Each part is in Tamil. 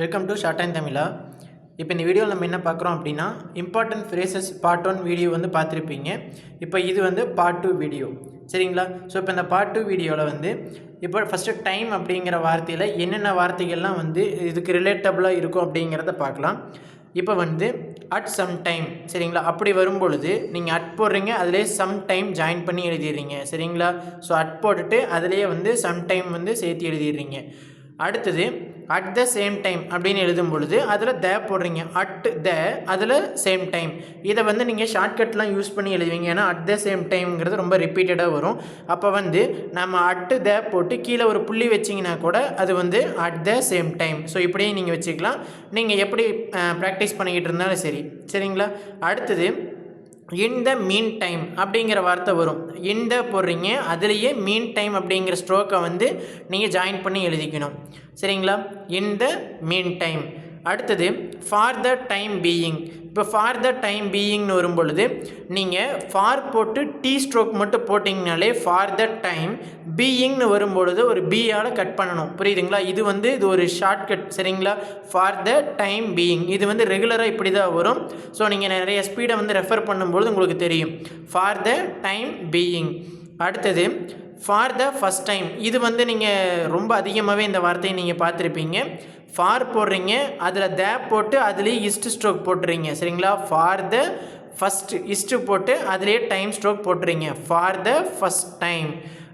வெல்கம் டு ஷார்ட் அண்ட் தமிழா இப்போ இந்த வீடியோவில் நம்ம என்ன பார்க்குறோம் அப்படின்னா important phrases part one video வந்து பார்த்துருப்பீங்க. இப்போ இது வந்து பார்ட் டூ வீடியோ சரிங்களா? ஸோ இப்போ இந்த பார்ட் டூ வீடியோவில் வந்து இப்போ ஃபஸ்ட்டு டைம் அப்படிங்கிற வார்த்தையில் என்னென்ன வார்த்தைகள்லாம் வந்து இதுக்கு ரிலேட்டபுளாக இருக்கும் அப்படிங்கிறத பார்க்கலாம். இப்போ வந்து அட் சம் டைம் சரிங்களா? அப்படி வரும்பொழுது நீங்கள் அட் போடுறீங்க அதிலே சம் டைம் ஜாயின் பண்ணி எழுதிடுறீங்க. சரிங்களா? ஸோ அட் போட்டுட்டு அதிலேயே வந்து சம் டைம் வந்து சேர்த்து எழுதிடுறீங்க. அடுத்தது அட் த சேம் டைம் அப்படின்னு எழுதும் பொழுது அதில் த போடுறீங்க. அட் த அதில் சேம் டைம் இதை வந்து நீங்கள் ஷார்ட்கட்லாம் யூஸ் பண்ணி எழுதுவீங்க. ஏன்னா அட் த சேம் டைம்ங்கிறது ரொம்ப ரிப்பீட்டடாக வரும். அப்போ வந்து நம்ம அட்டு த போட்டு கீழே ஒரு புள்ளி வச்சிங்கன்னா கூட அது வந்து at the same time so இப்படியே நீங்கள் வச்சுக்கலாம். நீங்கள் எப்படி ப்ராக்டிஸ் பண்ணிக்கிட்டு இருந்தாலும் சரி. சரிங்களா? அடுத்தது இன் த மீன் டைம் அப்படிங்கிற வார்த்தை வரும். இன் த போடுறீங்க அதுலேயே மீன் டைம் அப்படிங்கிற ஸ்ட்ரோக்கை வந்து நீங்கள் ஜாயின் பண்ணி எழுதிக்கணும். சரிங்களா? இன் த மீன் டைம் அடுத்தது ஃபார் த டைம் பீயிங் இப்போ ஃபார் த டைம் பீயிங்னு வரும்பொழுது நீங்கள் ஃபார் போட்டு டீ ஸ்ட்ரோக் மட்டும் போட்டிங்கனாலே ஃபார் த டைம் பீயிங்னு வரும்பொழுது ஒரு பியால் கட் பண்ணணும். புரியுதுங்களா? இது வந்து இது ஒரு ஷார்ட்கட் சரிங்களா? ஃபார் த டைம் பீயிங் இது வந்து ரெகுலராக இப்படி தான் வரும். ஸோ நீங்கள் நிறைய ஸ்பீடை வந்து ரெஃபர் பண்ணும்பொழுது உங்களுக்கு தெரியும். ஃபார் த டைம் பீயிங் அடுத்தது ஃபார் த ஃபஸ்ட் டைம் இது வந்து நீங்கள் ரொம்ப அதிகமாகவே இந்த வார்த்தையை நீங்கள் பார்த்துருப்பீங்க. ஃபார் போடுறீங்க அதில் தே போட்டு அதுலேயே இஸ்ட் ஸ்ட்ரோக் போட்டுறீங்க. சரிங்களா? ஃபார் த ஃபஸ்ட்டு இஸ்ட்டு போட்டு அதுலேயே டைம் ஸ்ட்ரோக் போட்டுறீங்க. ஃபார் த ஃபஸ்ட் டைம்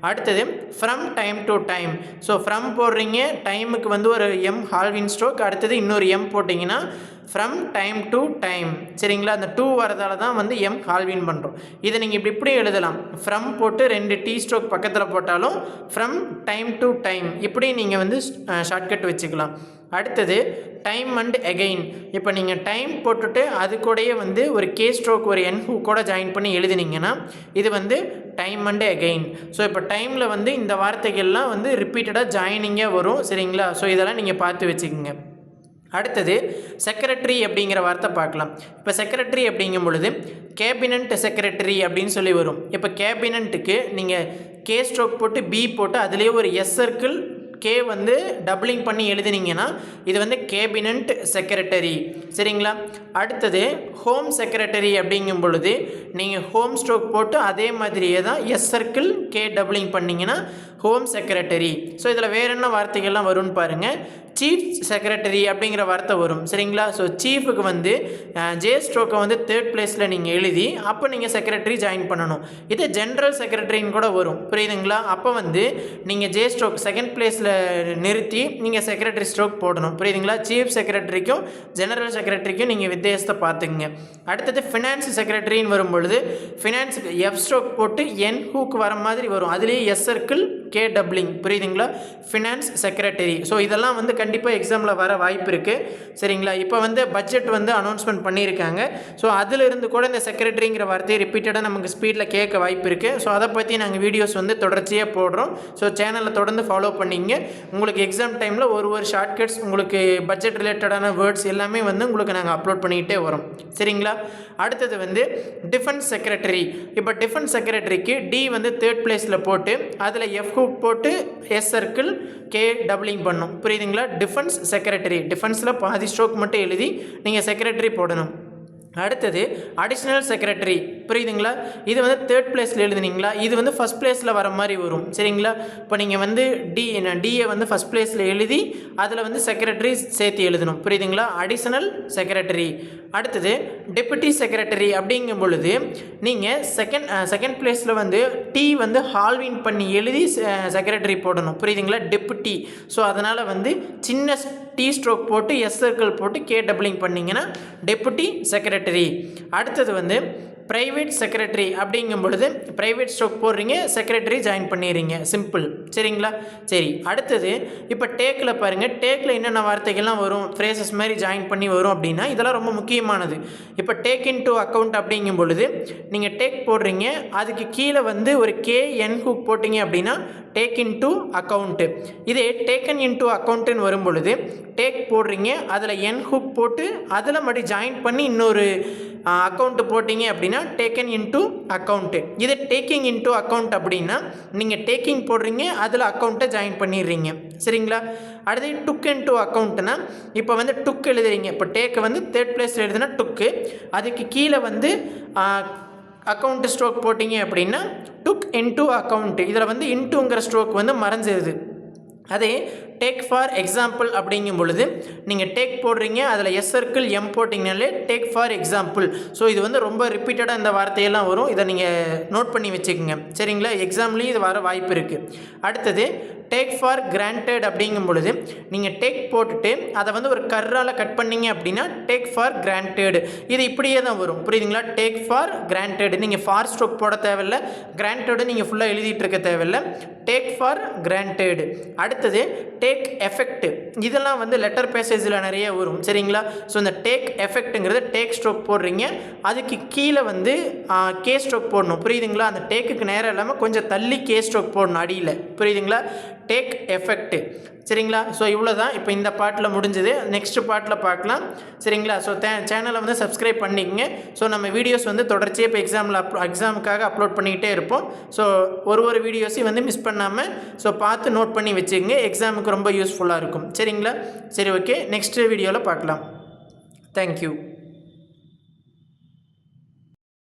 அடுத்தது from time to time so from போடுறீங்க டைமுக்கு வந்து ஒரு எம் ஹால்வின் ஸ்ட்ரோக் அடுத்தது இன்னொரு எம் போட்டிங்கன்னா ஃப்ரம் டைம் டு டைம் சரிங்களா? அந்த டூ வரதால தான் வந்து எம் கால்வின் பண்ணுறோம் இதை நீங்கள் இப்படி இப்படி எழுதலாம். ஃப்ரம் போட்டு ரெண்டு டீ ஸ்ட்ரோக் பக்கத்தில் போட்டாலும் ஃப்ரம் டைம் டு டைம் இப்படி நீங்கள் வந்து ஷார்ட்கட் வச்சுக்கலாம். அடுத்தது டைம் அண்ட் எகெயின் இப்போ நீங்கள் டைம் போட்டுட்டு அது கூடயே வந்து ஒரு கே ஸ்ட்ரோக் ஒரு என் ஹூ கூட ஜாயின் பண்ணி எழுதினீங்கன்னா இது வந்து டைம் அண்ட் எகெயின் ஸோ இப்போ டைமில் வந்து இந்த வார்த்தைகள்லாம் வந்து ரிப்பீட்டடாக ஜாயினிங்காக வரும். சரிங்களா? ஸோ இதெல்லாம் நீங்கள் பார்த்து வச்சுக்கோங்க. அடுத்தது செக்ரட்டரி அப்படிங்கிற வார்த்தை பார்க்கலாம். இப்போ செக்ரட்டரி அப்படிங்கும் பொழுது கேபினட் செக்ரட்டரி அப்படின்னு சொல்லி வரும். இப்போ கேபினட்டுக்கு நீங்கள் கே ஸ்ட்ரோக் போட்டு பி போட்டு அதுலேயே ஒரு எஸ் சர்க்கிள் கே வந்து டபுளிங் பண்ணி எழுதினீங்கன்னா இது வந்து கேபினட் செக்ரட்டரி சரிங்களா? அடுத்தது ஹோம் செக்ரட்டரி அப்படிங்கும் பொழுது நீங்கள் ஹோம் ஸ்ட்ரோக் போட்டு அதே மாதிரியே தான் எஸ் சர்க்கிள் கே டபுளிங் பண்ணிங்கன்னா ஹோம் செக்ரட்டரி ஸோ இதில் வேறு என்ன வார்த்தைகள்லாம் வரும்னு பாருங்கள் சீஃப் செக்ரட்டரி அப்படிங்கிற வார்த்தை வரும். சரிங்களா? ஸோ சீஃபுக்கு வந்து ஜே ஸ்ட்ரோக்கை வந்து தேர்ட் பிளேஸில் நீங்கள் எழுதி அப்போ நீங்கள் செக்ரட்டரி ஜாயின் பண்ணணும். இது ஜென்ரல் செக்ரட்டரின்னு கூட வரும். புரியுதுங்களா? அப்போ வந்து நீங்கள் ஜே ஸ்ட்ரோக் செகண்ட் பிளேஸில் நிறுத்தி நீங்கள் செக்ரட்டரி ஸ்ட்ரோக் போடணும். புரியுதுங்களா? சீஃப் செக்ரட்டரிக்கும் ஜெனரல் செக்ரட்டரிக்கும் நீங்கள் வித்தியாசத்தை பார்த்துக்குங்க. அடுத்தது ஃபினான்ஸ் செக்ரட்டரின்னு வரும்பொழுது ஃபினான்ஸுக்கு எஃப் ஸ்ட்ரோக் போட்டு என் ஹூக்கு வர மாதிரி வரும். அதுலேயே எஸ் சர்க்கிள் கே டப்ளிங் புரியுதுங்களா? ஃபினான்ஸ் செக்ரட்டரி ஸோ இதெல்லாம் வந்து கண்டிப்பாக எக்ஸாமில் வர வாய்ப்பு இருக்குது சரிங்களா? இப்போ வந்து பட்ஜெட் வந்து அனௌன்ஸ்மெண்ட் பண்ணியிருக்காங்க. ஸோ அதிலிருந்து கூட இந்த செக்ரட்டரிங்கிற வார்த்தையை ரிப்பீட்டடாக நமக்கு ஸ்பீடில் கேட்க வாய்ப்பு இருக்குது ஸோ அதை பற்றி நாங்கள் வீடியோஸ் வந்து தொடர்ச்சியாக போடுறோம். ஸோ சேனலை தொடர்ந்து ஃபாலோ பண்ணிங்க. உங்களுக்கு எக்ஸாம் டைமில் ஒரு ஒரு ஷார்ட்கட்ஸ் உங்களுக்கு பட்ஜெட் ரிலேட்டடான வேர்ட்ஸ் எல்லாமே வந்து உங்களுக்கு நாங்கள் அப்லோட் பண்ணிக்கிட்டே வரோம். சரிங்களா? அடுத்தது வந்து டிஃபென்ஸ் செக்ரட்டரி இப்போ டிஃபென்ஸ் செக்ரட்டரிக்கு டி வந்து தேர்ட் பிளேஸில் போட்டு அதில் எஃப் ஹூக் போட்டு எஸ் சர்க்கிள் கே டபுளிங் பண்ணும். புரியுதுங்களா? டிஃபென்ஸ் செக்ரட்டரி டிஃபென்ஸில் பாதி ஸ்ட்ரோக் மட்டும் எழுதி நீங்கள் செக்ரட்டரி போடணும். அடுத்தது அடிஷ்னல் செக்ரட்டரி புரியுதுங்களா? இது வந்து தேர்ட் பிளேஸில் எழுதுனீங்களா? இது வந்து ஃபஸ்ட் பிளேஸில் வர மாதிரி வரும். சரிங்களா? இப்போ நீங்கள் வந்து டி டிஏ வந்து ஃபஸ்ட் பிளேஸில் எழுதி அதில் வந்து செக்ரட்டரி சேர்த்து எழுதணும். புரியுதுங்களா? அடிஷ்னல் செக்ரட்டரி அடுத்தது டெபுட்டி செக்ரட்டரி அப்படிங்கும் பொழுது நீங்கள் செகண்ட் செகண்ட் பிளேஸில் வந்து டி வந்து ஹால்வின் பண்ணி எழுதி செக்ரட்டரி போடணும். புரியுதுங்களா? டெப்புட்டி ஸோ அதனால் வந்து சின்ன டி ஸ்ட்ரோக் போட்டு எஸ் சர்க்கிள் போட்டு கே டபுளிங் பண்ணிங்கன்னா டெப்புட்டி செக்ரட்டரி அடுத்தது வந்து ப்ரைவேட் செக்ரட்டரி அப்படிங்கும் பொழுது ப்ரைவேட் ஸ்ட்ரோக் போடுறீங்க செக்ரட்டரி ஜாயின் பண்ணிடுறீங்க. சிம்பிள் சரிங்களா? சரி அடுத்தது இப்போ டேக்கில் பாருங்கள் டேக்கில் என்னென்ன வார்த்தைகள்லாம் வரும்? ஃப்ரேசஸ் மாதிரி ஜாயின் பண்ணி வரும் அப்படின்னா இதெல்லாம் ரொம்ப முக்கியமானது. இப்போ டேக் இன் டு அக்கௌண்ட் அப்படிங்கும் பொழுது நீங்கள் டேக் போடுறீங்க அதுக்கு கீழே வந்து ஒரு கே என் ஹூக் போட்டிங்க அப்படின்னா டேக் இன் டு அக்கௌண்ட்டு இதே டேக்கன் இன் டு அக்கௌண்ட்டுன்னு வரும் பொழுது டேக் போடுறீங்க அதில் என் ஹுக் போட்டு அதில் மறுபடி ஜாயின் பண்ணி இன்னொரு அக்கௌண்ட்டு போட்டிங்க அப்படின்னா டேக்கன் இன்டூ அக்கௌண்ட்டு இது டேக்கிங் இன்டூ அக்கௌண்ட் அப்படின்னா நீங்கள் டேக்கிங் போடுறீங்க அதில் அக்கௌண்ட்டை ஜாயின் பண்ணிடுறீங்க. சரிங்களா? அடுத்து டுக் இன் டூ அக்கௌண்ட்னா இப்போ வந்து டுக் எழுதுறீங்க. இப்போ டேக்கு வந்து தேர்ட் பிளேஸில் எழுதுனா டுக்கு அதுக்கு கீழே வந்து அக்கௌண்ட் ஸ்ட்ரோக் போட்டிங்க அப்படின்னா டுக் இன்டூ அக்கௌண்ட்டு இதில் வந்து இன்டூங்கிற ஸ்ட்ரோக் வந்து மறைஞ்சிருது. அதே டேக் ஃபார் எக்ஸாம்பிள் அப்படிங்கும் பொழுது நீங்கள் டேக் போடுறீங்க அதில் எஸ் சர்க்கிள் எம் போட்டிங்கனாலே டேக் ஃபார் எக்ஸாம்பிள் ஸோ இது வந்து ரொம்ப ரிப்பீட்டடாக இந்த வார்த்தையெல்லாம் வரும். இதை நீங்கள் நோட் பண்ணி வச்சுக்கோங்க. சரிங்களா? எக்ஸாம்லேயும் இது வர வாய்ப்பு இருக்குது அடுத்தது டேக் ஃபார் கிராண்டட் அப்படிங்கும் பொழுது நீங்கள் டேக் போட்டுட்டு அதை வந்து ஒரு கர்ரால் கட் பண்ணீங்க அப்படின்னா டேக் ஃபார் கிராண்டட் இது இப்படியே தான் வரும். புரியுதுங்களா? டேக் ஃபார் கிராண்டட் நீங்கள் ஃபார் ஸ்ட்ரோக் போட தேவையில்ல. கிராண்டடு நீங்கள் ஃபுல்லாக எழுதிட்டு இருக்க தேவையில்ல. டேக் ஃபார் கிராண்டட் அடுத்தது டேக் டேக் எஃபெக்ட் இதெல்லாம் வந்து லெட்டர் பேசேஜில் நிறைய வரும். சரிங்களா? ஸோ இந்த டேக் எஃபெக்ட்டுங்கிறது டேக் ஸ்ட்ரோக் போடுறீங்க. அதுக்கு கீழே வந்து கே ஸ்ட்ரோக் போடணும். புரியுதுங்களா? அந்த டேக்குக்கு நேரம் இல்லாமல் கொஞ்சம் தள்ளி கே ஸ்ட்ரோக் போடணும் அடியில். புரியுதுங்களா? டேக் எஃபெக்ட்டு சரிங்களா? ஸோ இவ்வளோ தான் இப்போ இந்த பாட்டில் முடிஞ்சது. நெக்ஸ்ட் பாட்டில் பார்க்கலாம். சரிங்களா? ஸோ தே சேனலை வந்து சப்ஸ்கிரைப் பண்ணிக்கங்க. ஸோ நம்ம வீடியோஸ் வந்து தொடர்ச்சியாக இப்போ எக்ஸாமில் அப் எக்ஸாமுக்காக அப்லோட் பண்ணிக்கிட்டே இருப்போம். ஸோ ஒரு ஒரு வீடியோஸையும் வந்து மிஸ் பண்ணாமல் ஸோ பார்த்து நோட் பண்ணி வச்சுக்கோங்க. எக்ஸாமுக்கு ரொம்ப யூஸ்ஃபுல்லாக இருக்கும். சரிங்களா? சரி ஓகே நெக்ஸ்ட் வீடியோவில் பார்க்கலாம். தேங்க்யூ